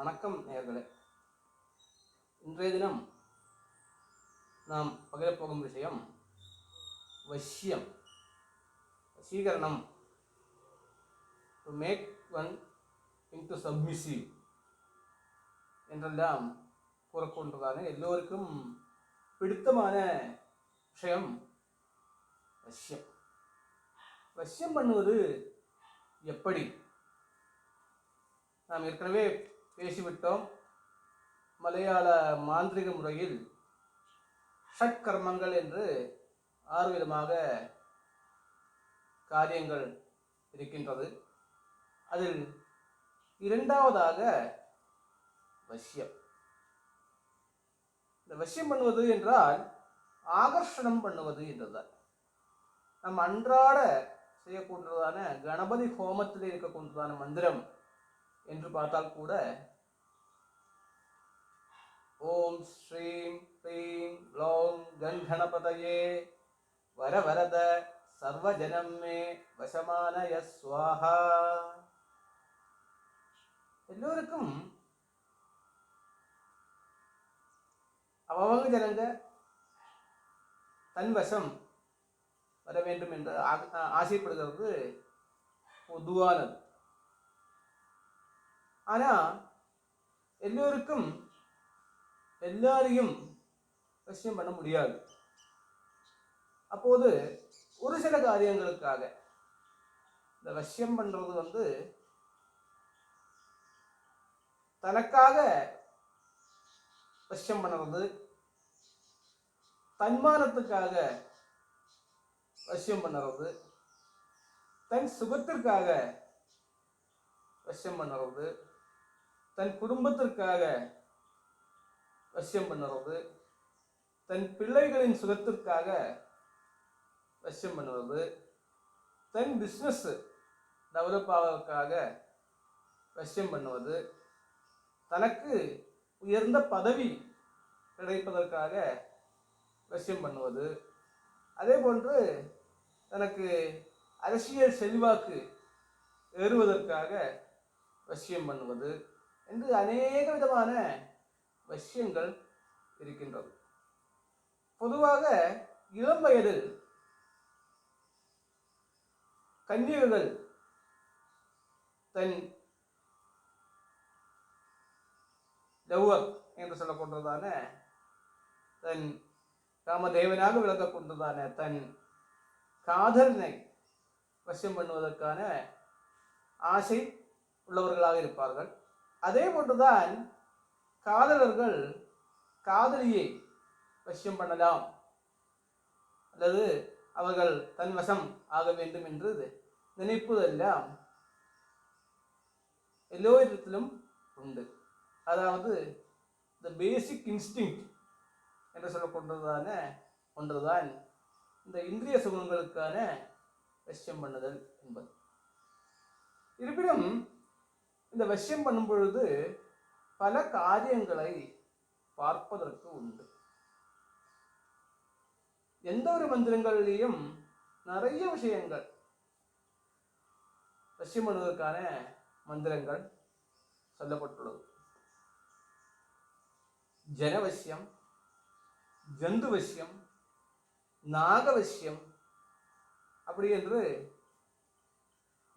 வணக்கம் நேர்களே இன்றைய தினம் நாம் பகிரப்போகும் விஷயம் வஷ்யம் வசீகரணம். To make one into submissive என்றெல்லாம் கூறக்கொண்டதான எல்லோருக்கும் பிடித்தமான விஷயம் வஷ்யம் வசியம் பண்ணுவது எப்படி? நாம் ஏற்கனவே பேசிவிட்டோம். மலையாள மாந்திரிக முறையில் ஷட்கர்மங்கள் என்று ஆறு விதமாக காரியங்கள் இருக்கின்றது. அதில் இரண்டாவதாக வசியம். இந்த வசியம் பண்ணுவது என்றால் ஆகர்ஷணம் பண்ணுவது என்றுதான். நம் அன்றாட செய்யக்கூடியதான கணபதி ஹோமத்தில் இருக்கக்கூடியதான மந்திரம் என்று பார்த்தால் கூட ஓம் ஸ்ரீம் ப்ரீம் க்ளௌம் கண்கணபதயே வர வரத சர்வஜனம் மே வசமானய ஸ்வாஹா எல்லோருக்கும் அவங்க ஜனங்க தன் வசம் வர வேண்டும் என்று ஆசைப்படுகிறது. பொதுவானது. ஆனா எல்லோருக்கும் எல்லாரையும் விஷயம் பண்ண முடியாது. அப்போது ஒரு சில காரியங்களுக்காக இந்த வசியம் பண்றது வந்து தனக்காக வசியம் பண்ணுறது தன்மானத்துக்காக வசியம் பண்ணுறது தன் சுகத்திற்காக வசியம் பண்ணுறது தன் குடும்பத்திற்காக வசியம் பண்ணுறது தன் பிள்ளைகளின் சுகத்திற்காக வசியம் பண்ணுவது தன் பிஸ்னஸ் டெவலப் ஆவதற்காக வசியம் பண்ணுவது. தனக்கு உயர்ந்த பதவி கிடைப்பதற்காக வசியம் பண்ணுவது. அதே போன்று தனக்கு அரசியல் செல்வாக்கு ஏறுவதற்காக வசியம் பண்ணுவது. என்று அநேக விதமான விஷயங்கள் இருக்கின்றது. பொதுவாக இளம் வயதில் கன்னியர்கள் தன் லவ்வர் என்று சொல்லக்கூடியதான தன் காமதேவனாக விளங்கக்கூடியதான தன் காதலனை வசியம் பண்ணுவதற்கான ஆசை உள்ளவர்களாக இருப்பார்கள். அதே போன்றுதான் காதலர்கள் காதலியை வசியம் பண்ணலாம். அல்லது அவர்கள் தன் வசம் ஆக வேண்டும் என்று நினைப்பதெல்லாம் எல்லோரிடத்திலும் உண்டு. அதாவது த பேசிக் இன்ஸ்டிங் என்று சொல்லக்கூடியதான ஒன்றுதான் இந்த இந்திரிய சுகங்களுக்கான வசியம் பண்ணுதல் என்பது. இருப்பினும் இந்த வசியம் பண்ணும் பொழுது பல காரியங்களை பார்ப்பதற்கு உண்டு. எந்த ஒரு மந்திரங்களிலேயும் நிறைய விஷயங்கள். வசியம் பண்ணுவதற்கான மந்திரங்கள் சொல்லப்பட்டுள்ளது. ஜனவசியம் ஜந்துவசியம் நாகவசியம் அப்படி என்று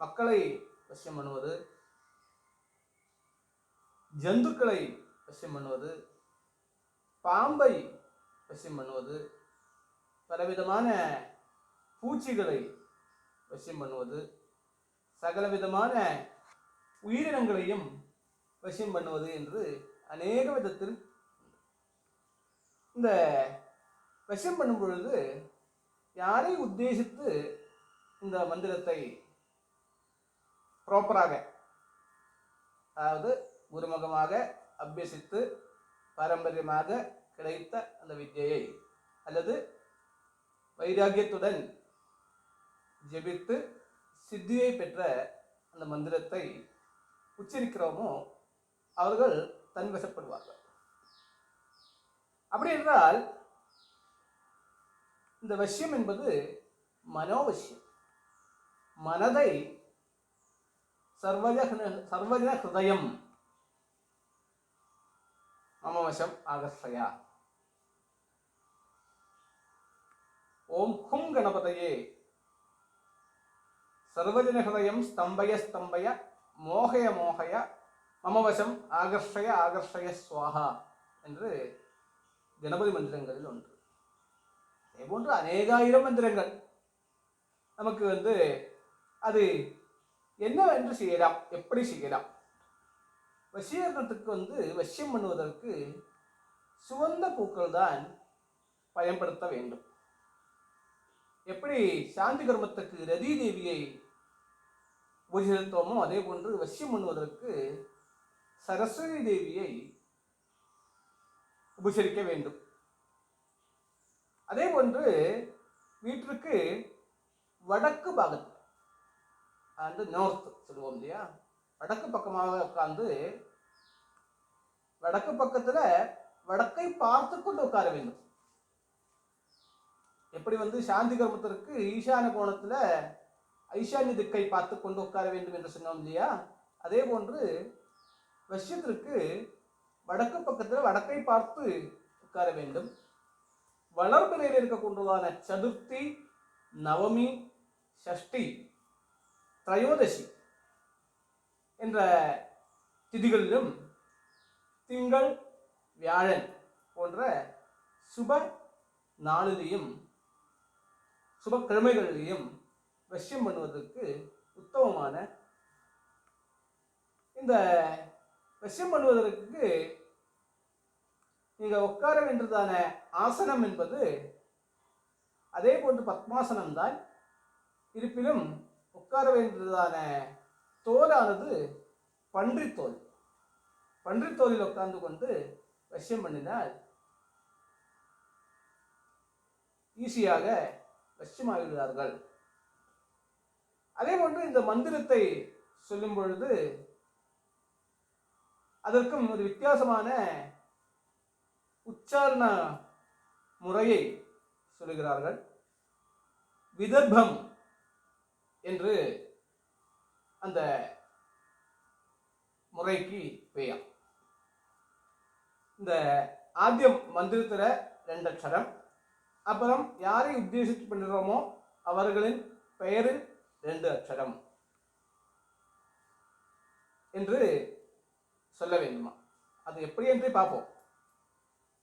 மக்களை வசியம் பண்ணுவது ஜந்துக்களை விஷயம் பண்ணுவது பாம்பை விஷயம் பண்ணுவது பலவிதமான பூச்சிகளை விஷயம் பண்ணுவது சகல விதமான உயிரினங்களையும் விஷயம் பண்ணுவது என்று அநேக விதத்தில் இந்த விஷயம் பண்ணும் பொழுது யாரை உத்தேசித்து இந்த மந்திரத்தை ப்ராப்பராக அதாவது குருமுகமாக அபியசித்து பாரம்பரியமாக கிடைத்த அந்த வித்தியை அல்லது வைராகியத்துடன் ஜெபித்து சித்தியை பெற்ற அந்த மந்திரத்தை உச்சரிக்கிறோமோ அவர்கள் தன்வசப்படுவார்கள். அப்படி என்றால் இந்த வசியம் என்பது மனோவசியம். மனதை சர்வஜ சர்வஜ ஹிருதயம் மம வசம் ஆகர்ஷயா ஓம் ஹும் கணபதையே. சர்வஜன ஹிருதயம் ஸ்தம்பய ஸ்தம்பய மோகய மோகய மமவசம் ஆகர்ஷய ஆகர்ஷய சுவாகா என்று கணபதி மந்திரங்களில் ஒன்று. அதே போன்று அநேகாயிரம் மந்திரங்கள். நமக்கு வந்து அது என்னவென்று செய்யலாம்? எப்படி செய்யலாம்? வசீகரணத்துக்கு வந்து வசியம் பண்ணுவதற்கு சுவந்த பூக்கள் தான் பயன்படுத்த வேண்டும். எப்படி சாந்தி கர்மத்துக்கு ரதி தேவியை உபசரித்தோமோ அதே போன்று வசியம் பண்ணுவதற்கு சரஸ்வதி தேவியை உபசரிக்க வேண்டும். அதே போன்று வீட்டிற்கு வடக்கு பாகத்தில் அந்த நார்த் சொல்லுவோம் இல்லையா? வடக்கு பக்கமாக உட்கார்ந்து வடக்கு பக்கத்துல வடக்கை பார்த்து கொண்டு உட்கார வேண்டும். எப்படி வந்து சாந்தி கர்மத்திற்கு ஈசான கோணத்துல ஐசான்ய திக்கை பார்த்து கொண்டு உட்கார வேண்டும் என்று சொன்னோம் இல்லையா? அதே போன்று வசியத்திற்கு வடக்கு பக்கத்துல வடக்கை பார்த்து உட்கார வேண்டும். வளர்ப்பு நிலையில் இருக்கக்கூடியதான சதுர்த்தி நவமி ஷஷ்டி திரையோதசி என்ற திதிகளிலும் திங்கள் வியாழன் போன்ற சுப நாளிலையும் சுபக்கிழமைகளிலையும் வசியம் பண்ணுவதற்கு உத்தமமான இந்த வசியம் பண்ணுவதற்கு நீங்கள் உட்கார வேண்டியதான ஆசனம் என்பது அதே போன்று பத்மாசனம் தான் இருப்பினும் உட்கார வேண்டியதான தோலானது பன்றித்தோல். பன்றித்தோலில் உட்கார்ந்து கொண்டு வசியம் பண்ணினால் ஈஸியாக வசியமாகிவிடுவார்கள் அதே போன்று இந்த மந்திரத்தை சொல்லும் பொழுது அதற்கும் ஒரு வித்தியாசமான உச்சாரண முறையை சொல்லுகிறார்கள். விதர்ப்பம் என்று அந்த முறைக்கு பெயர். இந்த ஆத்திய மந்திரத்தில் ரெண்டு அக்ஷரம். அப்புறம் யாரை உத்தேசித்து பண்ணுறோமோ அவர்களின் பெயரில் ரெண்டு அக்ஷரம் என்று சொல்ல வேண்டுமா? அது எப்படி என்று பார்ப்போம்.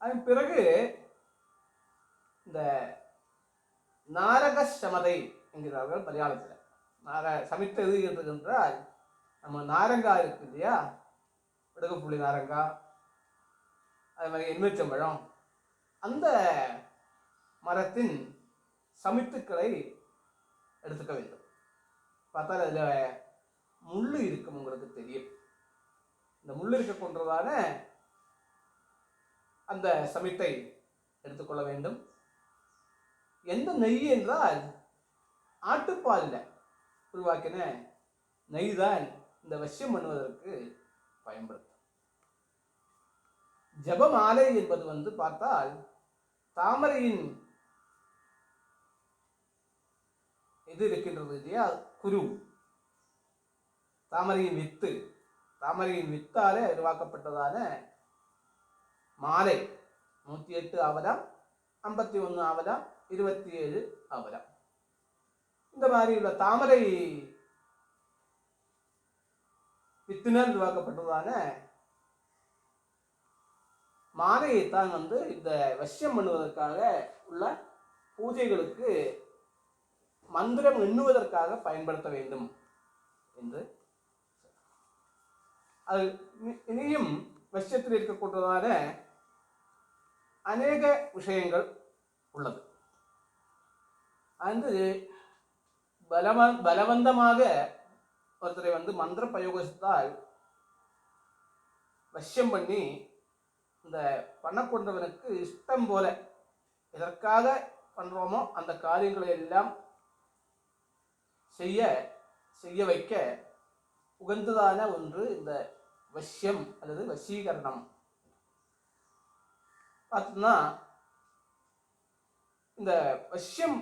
அதன் பிறகு இந்த நாரக சமதை என்கிறார்கள் மலையாளத்தில். நார சமைத்தது என்று என்றால் நம்ம நாரங்கா இருக்கு இல்லையா? விடுகப்புள்ளி நாரங்கா அதே மாதிரி எலுமிச்சம்பழம். அந்த மரத்தின் சமித்துக்களை எடுத்துக்க வேண்டும். பார்த்தால் அதில் முள் இருக்கும் உங்களுக்கு தெரியும். இந்த முள் இருக்க கொண்டதான அந்த சமித்தை எடுத்துக்கொள்ள வேண்டும். எந்த நெய் என்றால் ஆட்டுப்பாலில். உருவாக்கின நெய் தான் இந்த வசியம் பண்ணுவதற்கு பயன்படுத்தும். ஜபமாலை என்பது வந்து பார்த்தால் தாமரையின் இது இருக்கின்றது இல்லையா? குரு. தாமரையின் வித்து. தாமரையின் வித்தாலே உருவாக்கப்பட்டதான மாலை. நூற்றி எட்டு அவலம் ஐம்பத்தி ஒன்று அவலம் இருபத்தி ஏழு அவலம். இந்த மாதிரி உள்ள தாமரை வித்தினர் உருவாக்கப்பட்டதான மாலையைத்தான் வந்து இந்த வசியம் பண்ணுவதற்காக உள்ள பூஜைகளுக்கு மந்திரம் எண்ணுவதற்காக பயன்படுத்த வேண்டும் என்று. அது இனியும் வசியத்தில் இருக்கக்கூடியதான அநேக விஷயங்கள் உள்ளது. அது பலவ பலவந்தமாக ஒருத்தரை வந்து மந்திர பிரயோகித்தால் வசியம் பண்ணி இந்த பண்ணக்கொண்டவனுக்கு இஷ்டம் போல எதற்காக பண்ணுறோமோ அந்த காரியங்களை எல்லாம் செய்ய செய்ய வைக்க உகந்ததான ஒன்று இந்த வசியம் அல்லது வசீகரணம். பார்த்தோம்னா இந்த வசியம்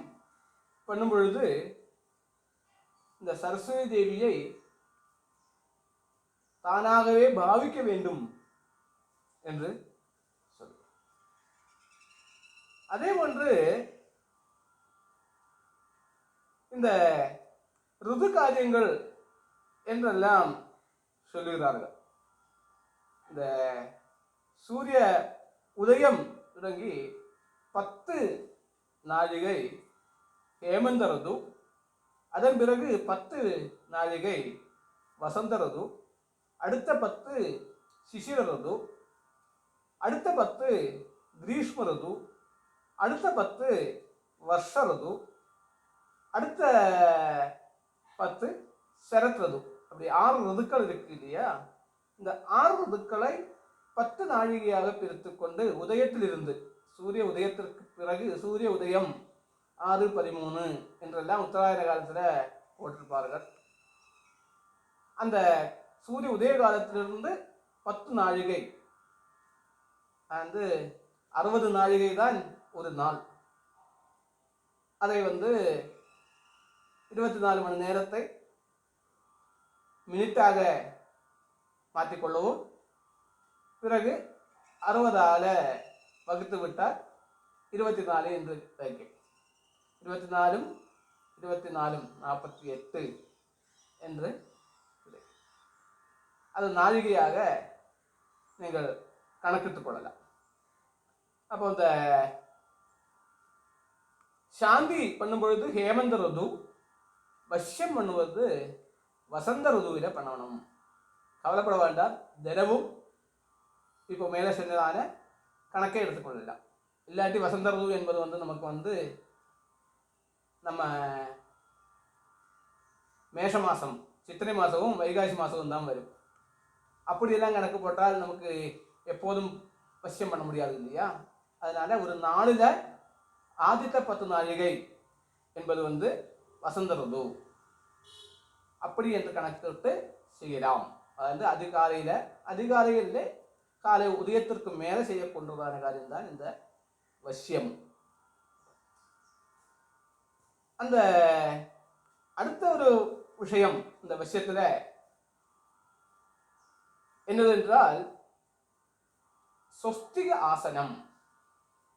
பண்ணும் பொழுது இந்த சரஸ்வதி தேவியை தானாகவே பாவிக்க வேண்டும் என்று அதே போன்று இந்த ருது காரியங்கள் என்றெல்லாம் சொல்லுகிறார்கள். இந்த சூரிய உதயம் தொடங்கி பத்து நாழிகை ஹேமந்த ருது அதன் பிறகு பத்து நாழிகை வசந்த ருது அடுத்த பத்து சிசிர ருது அடுத்த பத்து கிரீஷ்ம ருது அடுத்த பத்து வர்ஷ ருது அடுத்த பத்து சரத் ருது. அப்படி ஆறு ருதுக்கள் இருக்கு இல்லையா? இந்த ஆறு ருதுக்களை பத்து நாழிகையாக பிரித்து கொண்டு உதயத்திலிருந்து சூரிய உதயத்திற்கு பிறகு சூரிய உதயம் ஆறு பதிமூணு என்றெல்லாம் உத்தராயண காலத்தில் போட்டிருப்பார்கள். அந்த சூரிய உதய காலத்திலிருந்து பத்து நாழிகை வந்து அறுபது நாழிகை தான் ஒரு நாள். அதை வந்து இருபத்தி நாலு மணி நேரத்தை மினிட்டாக மாற்றிக்கொள்ளவும். பிறகு அறுபதால் வகுத்து விட்டால் இருபத்தி நாலு என்று வைக்கும் இருபத்தி நாலும் இருபத்தி நாலும் நாற்பத்தி எட்டு என்று அது நாழிகையாக நீங்கள் கணக்கிட்டுக் கொள்ளலாம். அப்போ இந்த சாந்தி பண்ணும் பொழுது ஹேமந்த ருது வஷ்யம் பண்ணுவது வசந்த ருதுவில பண்ணணும். கவலைப்பட வேண்டாம். தினமும் இப்போ மேலே சொன்னதான கணக்கே எடுத்துக்கொள்ளலாம் இல்லாட்டி வசந்த ருது என்பது வந்து நமக்கு வந்து நம்ம மேஷ மாதம் சித்திரை மாதமும் வைகாசி மாதமும் தான் வரும். அப்படியெல்லாம் கணக்கு போட்டால் நமக்கு எப்போதும் வசியம் பண்ண முடியாது இல்லையா? அதனால் ஒரு நாளில் ஆதித்த பத்து நாழிகை என்பது வந்து வசந்த ருது. அப்படி என்று கணக்கிட்டு செய்யலாம். அதாவது அதிகாலையில் அதிகாலையில் காலை உதயத்திற்கு மேலே செய்யக்கொண்டதான காரியம் தான் இந்த வசியம். அந்த அடுத்த ஒரு விஷயம் இந்த விஷயத்தில் என்னதென்றால் சொஸ்திக ஆசனம்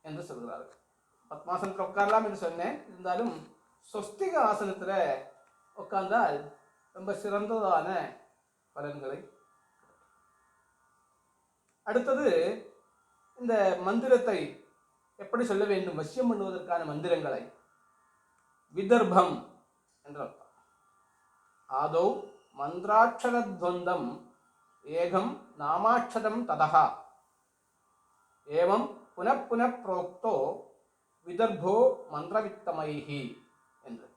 என்று சொல்கிறார்கள் பத்மாசனத்தில் உட்காரலாம் என்று சொன்னேன். இருந்தாலும் சொஸ்திக ஆசனத்துல உட்கார்ந்தால் ரொம்ப சிறந்ததான பலன்களை அடுத்தது இந்த மந்திரத்தை எப்படி சொல்ல வேண்டும்? வசியம் பண்ணுவதற்கான மந்திரங்களை விதர்பம் என்ற அர்த்தம் ஆதௌ மந்திராட்சரத்வந்தம் ஏகம் நாமாட்சரம் ததா ஏவம் புனப்புன புரோக்தோ விதர்போ மந்திரவித்தமைஹி என்று.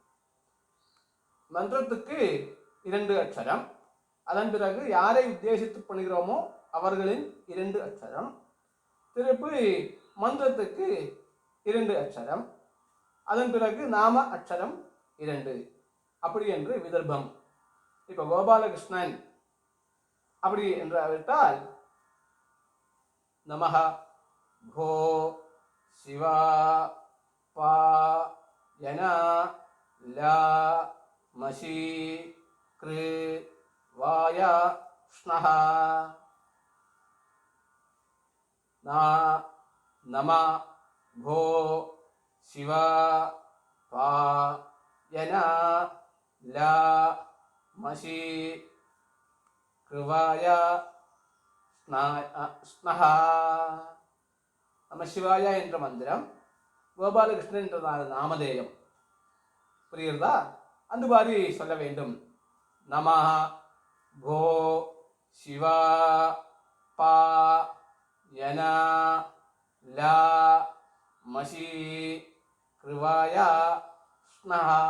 மந்திரத்துக்கு இரண்டு அக்ஷரம். அதன் பிறகு யாரை உத்தேசித்து பண்ணுகிறோமோ அவர்களின் இரண்டு அக்ஷரம். திருப்பி மந்திரத்துக்கு இரண்டு அக்ஷரம். அதன் பிறகு நாம அக்ஷரம் இரண்டு. அப்படி என்று விதர்பம். இப்போ கோபாலகிருஷ்ணன் அப்படி என்று அவிட்டால் நமஹ கோ சிவா பா யனா லா மஷி கிரு வாய ஸ்னஹ. நா நம கோ சிவ பா யன ல மஷி கிருவாய ஸ்னஹ நம சிவாய என்ற மந்திரம் கோபாலகிருஷ்ணன் என்றதான நாமதேயம் புரியுறதா அந்த மாதிரி சொல்ல வேண்டும் நம கோ சிவா பா யன ல மஷி கிருவாய ஸ்னஹா.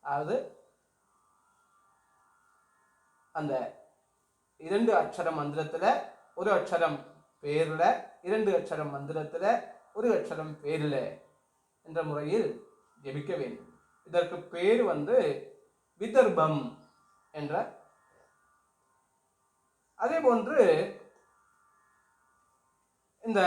அதாவது அந்த இரண்டு அக்ஷர மந்திரத்துல ஒரு அக்ஷரம் பேர்ல இரண்டு அக்ஷரம் மந்திரத்துல ஒரு அக்ஷரம் பேர்ல என்ற முறையில் ஜெபிக்க வேண்டும். இதற்கு பேர் வந்து விதர்பம் என்ற. அதே போன்று இந்த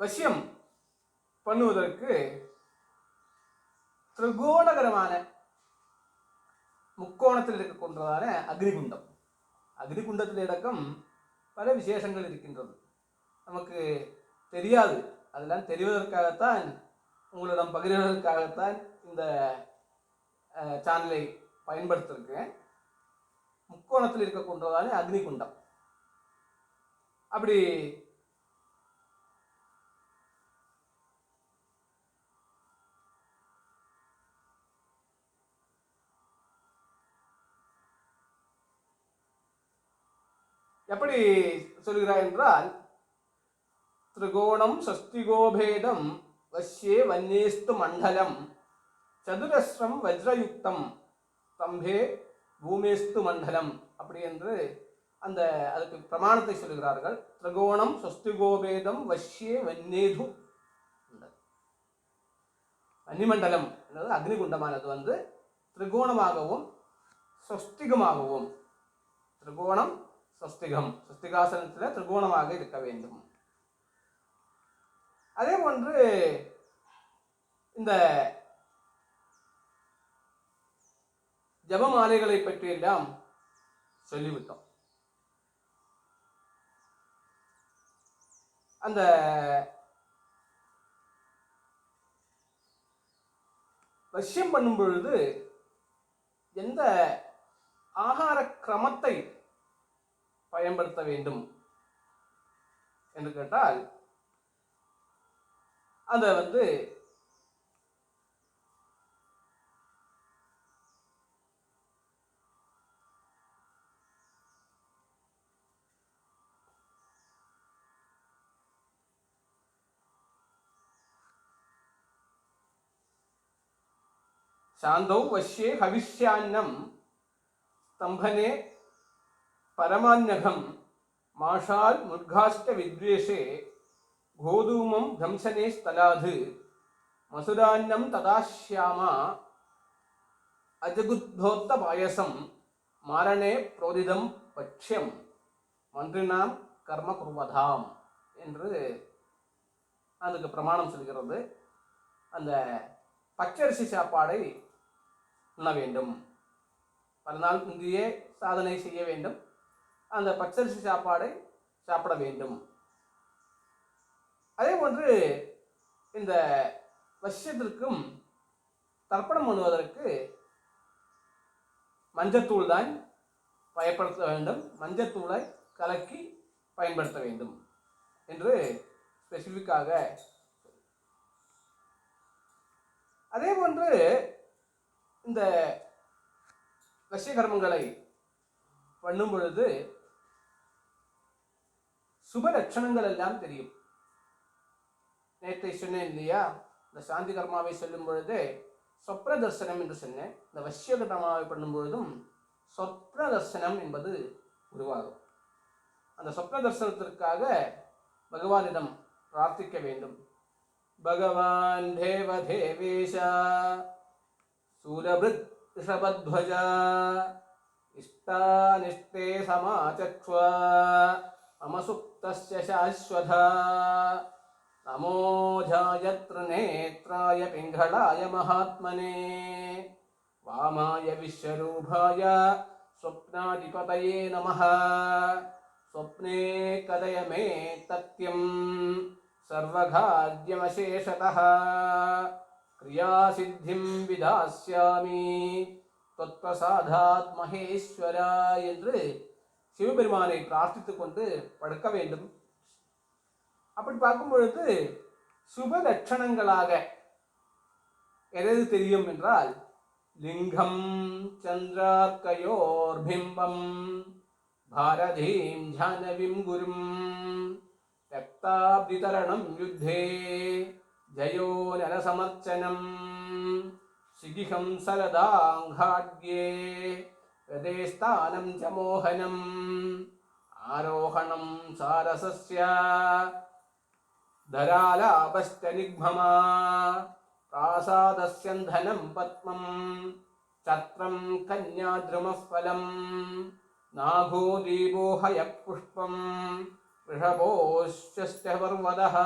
வசியம் பண்ணுவதற்கு திரிகோணகரமான முக்கோணத்தில் இருக்கக்கூடியதான அக்னிகுண்டம். அக்னிகுண்டத்திலடக்கம் பல விசேஷங்கள் இருக்கின்றது. நமக்கு தெரியாது. அதெல்லாம் தெரிவதற்காகத்தான் உங்களிடம் பகிர்வதற்காகத்தான் இந்த சேனலை பயன்படுத்திருக்கேன் முக்கோணத்தில் இருக்கக்கூடியதான அக்னிகுண்டம். அப்படி எப்படி சொல்கிறார் என்றால் திரிகோணம் சஷ்டிகோபேதம் வஷ்யே வன்யேஸ்து மண்டலம் சதுரஸ்ரம் வஜ்ரயுக்தம் ஸ்தம்பே பூமேஸ்து மண்டலம் அப்படி என்று அந்த அதுக்கு பிரமாணத்தை சொல்கிறார்கள். திரிகோணம் சஸ்திகோபேதம் வஷ்யே வன்னேது. வன்னிமண்டலம் என்பது அக்னிகுண்டமானது வந்து திரிகோணமாகவும் சொஸ்திகமாகவும் திரிகோணம் சஸ்திகம் சஸ்திகாசனத்தில் திரிகோணமாக இருக்க வேண்டும். அதே போன்று இந்த ஜபமாலைகளை பற்றியெல்லாம் சொல்லிவிட்டோம். அந்த வசியம் பண்ணும் பொழுது எந்த ஆகார கிரமத்தை பயன்படுத்த வேண்டும் என்று கேட்டால் அதை வந்து சாந்தௌ வஷ்யே ஹவிஷ்யான்னம் ஸ்தம்பனே பரமான்னகம் மாஷால் முர்காஷ்ட வித்வேஷே கோதூமம் தம்சனே ஸ்தலாது மசுரான்னம் ததாஷ்யாமா அஜகுத்தோத்த பாயசம் மாரணே புரோதிதம் பட்சியம் மன்றினாம் கர்ம குருவதாம் என்று அதுக்கு பிரமாணம் சொல்கிறது. அந்த பச்சரிசி சாப்பாடை உண்ண வேண்டும். பல நாள் முந்தையே சாதனை செய்ய வேண்டும். அந்த பச்சரிசி சாப்பாடை சாப்பிட வேண்டும். அதே போன்று இந்த வசியத்திற்கும் தர்ப்பணம் பண்ணுவதற்கு மஞ்சத்தூள் தான் பயன்படுத்த வேண்டும். மஞ்சத்தூளை கலக்கி பயன்படுத்த வேண்டும் என்று ஸ்பெசிஃபிக்காக அதே போன்று இந்த வசியகர்மங்களை பண்ணும் பொழுது சுப லட்சணங்கள் எல்லாம் தெரியும். நேற்றை சொன்னேன் இல்லையா? இந்த சாந்தி கர்மாவை சொல்லும் பொழுது சொப்ர தர்சனம் என்று சொன்னேன். இந்த வசிய கர்மாவை பண்ணும் பொழுதும் சொப்ர தர்சனம் என்பது உருவாகும். அந்த சொப்ன தர்சனத்திற்காக பகவானிடம் பிரார்த்திக்க வேண்டும். பகவான் தேவ தேவேஷா சூரபிருத் ரிஷபத்வஜா இஷ்டானிஷ்டே சமாச்சக்ஷ்வ. तमसुप्तस्य शाश्वता नमोऽजायत्र नेत्राय पिङ्गलाय महात्मने। वामाय विश्वरूपाय स्वप्नाधिपतये नमः। स्वप्ने कदय मे तत्यं सर्वघाद्यमशेषतः क्रियासिद्धिं विधास्यामि त्वत्प्रसादात् महेश्वराय சிவபெருமானை பிரார்த்தித்து கொண்டு படுக்க வேண்டும். அப்படி பார்க்கும் பொழுது சுப லட்சணங்களாக எதது தெரியும் என்றால் லிங்கம் சந்திரார்க்கயோர்பிம்பம் பாரதீம் ஜானவிம் குரும் ரக்தாப்திதரணம் யுத்தே ஜயோ நரசமர்ச்சனம் சிகிஹம் சரதாங்காட்யே हृदयस्थानं च मोहनम् आरोहणं सारसस्य धरालाभश्च निघ्ममा प्रासादस्यन्धनं पद्मं छत्रं कन्याद्रुमः फलं नाभूदीपो हयः पुष्पम् वृषभोश्च पर्वतः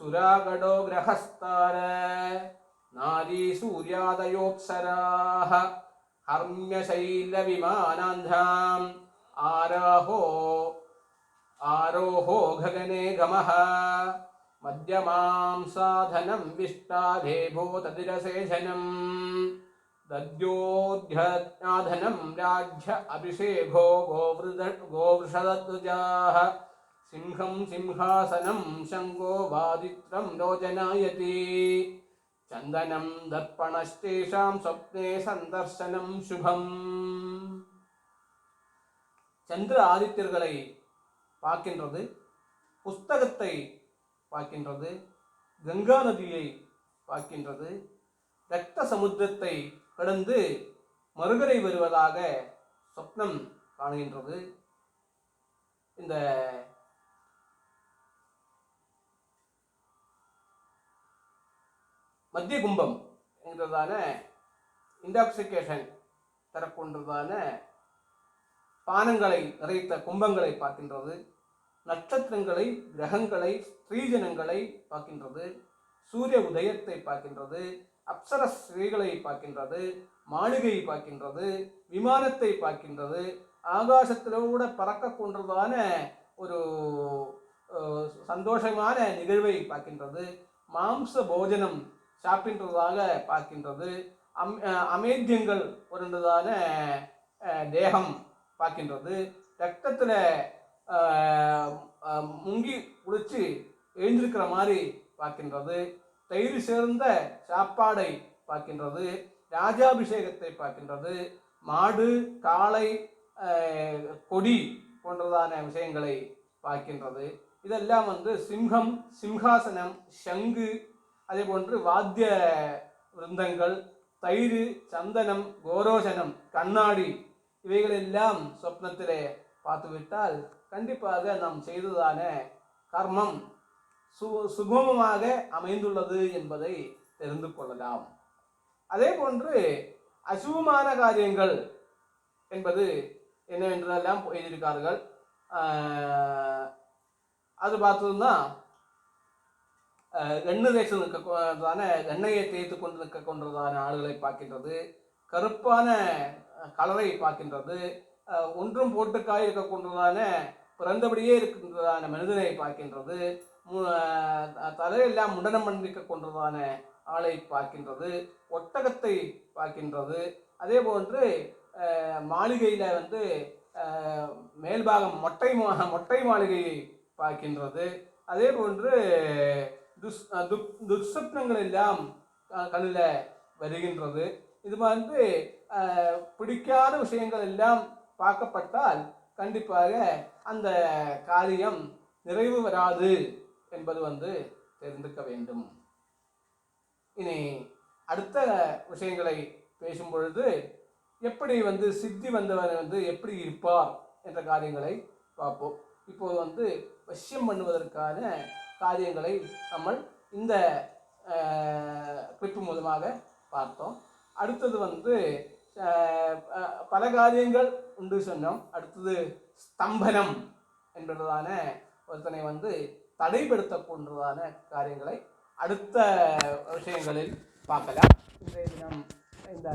सुरागडो ग्रहस्तार नारी सूर्यादयोप्सराः हर्म्यशैलविमानान्ध्रां आराहो, आरोहो गगने गमः। मध्यमां साधनं विष्टाधेभो तदिरसेचनम् दद्योऽध्याधनं राज्य अभिषेको गोवृद गोवृषदत्वजाः। सिंहं सिंहासनं शङ्को वादित्रं रोचनायति। चन्दनं दर्पणस्तेषां स्वप्ने सन्दर्शनं शुभम् சந்திர ஆதித்யர்களை பார்க்கின்றது புஸ்தகத்தை பார்க்கின்றது கங்கா நதியை பார்க்கின்றது இரத்த சமுத்திரத்தை கடந்து மறுகரை வருவதாக சொப்னம் காணுகின்றது இந்த மத்திய கும்பம் என்கிறதான இன்டாக்சிகேஷன் தரக்கொண்டதான பானங்களை நிறைத்த கும்பங்களை பார்க்கின்றது நட்சத்திரங்களை கிரகங்களை ஸ்ரீஜனங்களை பார்க்கின்றது சூரிய உதயத்தை பார்க்கின்றது அப்சர ஸ்ரீகளை பார்க்கின்றது மாளிகையை பார்க்கின்றது விமானத்தை பார்க்கின்றது ஆகாசத்திலூட பறக்க கொண்டதான ஒரு சந்தோஷமான நிகழ்வை பார்க்கின்றது மாம்ச போஜனம் சாப்பின்றதாக பார்க்கின்றது. அம் அமேத்தியங்கள் பொருந்ததான தேகம் பார்க்கின்றது. ரத்தத்தில் முங்கி குளிச்சு எழுந்திருக்கிற மாதிரி பார்க்கின்றது. தயிர் சேர்ந்த சாப்பாடை பார்க்கின்றது. ராஜாபிஷேகத்தை பார்க்கின்றது. மாடு காளை கொடி போன்றதான விஷயங்களை பார்க்கின்றது. இதெல்லாம் வந்து சிங்கம் சிம்ஹாசனம் சங்கு அதே போன்று வாத்திய விருந்தங்கள் தயிர் சந்தனம் கோரோசனம் கண்ணாடி இவைகளெல்லாம் சொப்னத்திலே பார்த்துவிட்டால் கண்டிப்பாக நாம் செய்ததான கர்மம் சு சுகமமாக அமைந்துள்ளது என்பதை தெரிந்து கொள்ளலாம். அதே போன்று அசுபமான காரியங்கள் என்பது என்னவென்றெல்லாம் எழுதியிருக்கார்கள். அது பார்த்ததுன்னா எண்ணெய் தேய்ச்சி கொண்டதான எண்ணெயை தேய்த்து கொண்டு நிற்க கொண்டதான ஆளுகளை பார்க்கின்றது கருப்பான கலரை பார்க்கின்றது ஒன்றும் போட்டுக்காய் இருக்க கொண்டதான பிறந்தபடியே இருக்கின்றதான மனிதனை பார்க்கின்றது தலையெல்லாம் முண்டனம் பண்ணிக்க கொண்டதான ஆளை பார்க்கின்றது ஒட்டகத்தை பார்க்கின்றது. அதே போன்று மாளிகையில் வந்து மேல்பாகம் மொட்டை மா- மொட்டை மாளிகையை பார்க்கின்றது. அதே போன்று துஸ் அஹ் துக் எல்லாம் கண்ணில் வருகின்றது. இது வந்து பிடிக்காத விஷயங்கள் எல்லாம் பார்க்கப்பட்டால் கண்டிப்பாக அந்த காரியம் நிறைவு வராது என்பது வந்து தெரிந்துக்க வேண்டும். இனி அடுத்த விஷயங்களை பேசும் பொழுது எப்படி வந்து சித்தி வந்தவர் வந்து எப்படி இருப்பார் என்ற காரியங்களை பார்ப்போம். இப்போது வந்து வசியம் பண்ணுவதற்கான காரியங்களை நம்ம இந்த கிளிப்பு மூலமாக பார்த்தோம். அடுத்தது வந்து பல காரியங்கள் உண்டு சொன்னோம். அடுத்தது ஸ்தம்பனம் என்பதான ஒருத்தனை வந்து தடைப்படுத்தக்கூடியதான காரியங்களை அடுத்த விஷயங்களில் பார்க்கலாம். இன்றைய தினம் இந்த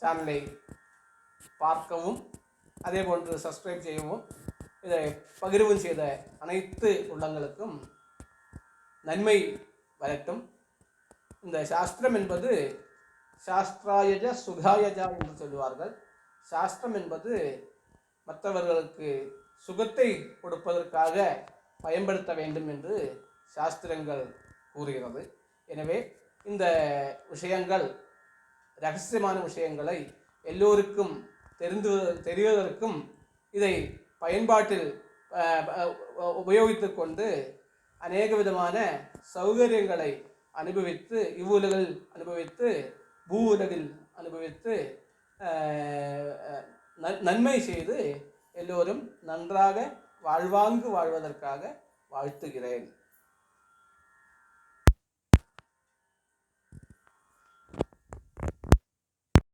சேனலை பார்க்கவும் அதே போன்று சப்ஸ்கிரைப் செய்யவும் இதை பகிர்வும் செய்த அனைத்து உள்ளங்களுக்கும் நன்மை வரட்டும். இந்த சாஸ்திரம் என்பது சாஸ்திராயஜ சுகாயஜா என்று சொல்லுவார்கள். சாஸ்திரம் என்பது மற்றவர்களுக்கு சுகத்தை கொடுப்பதற்காக பயன்படுத்த வேண்டும் என்று சாஸ்திரங்கள் கூறுகிறது. எனவே இந்த விஷயங்கள் ரகசியமான விஷயங்களை எல்லோருக்கும் தெரிந்து தெரிவதற்கும் இதை பயன்பாட்டில் உபயோகித்து கொண்டு அநேக விதமான சௌகரியங்களை அனுபவித்து இவ்வுலகில் அனுபவித்து பூ உலகில் அனுபவித்து நன்- நன்மை செய்து எல்லோரும் நன்றாக வாழ்வாங்கு வாழ்வதற்காக வாழ்த்துகிறேன்.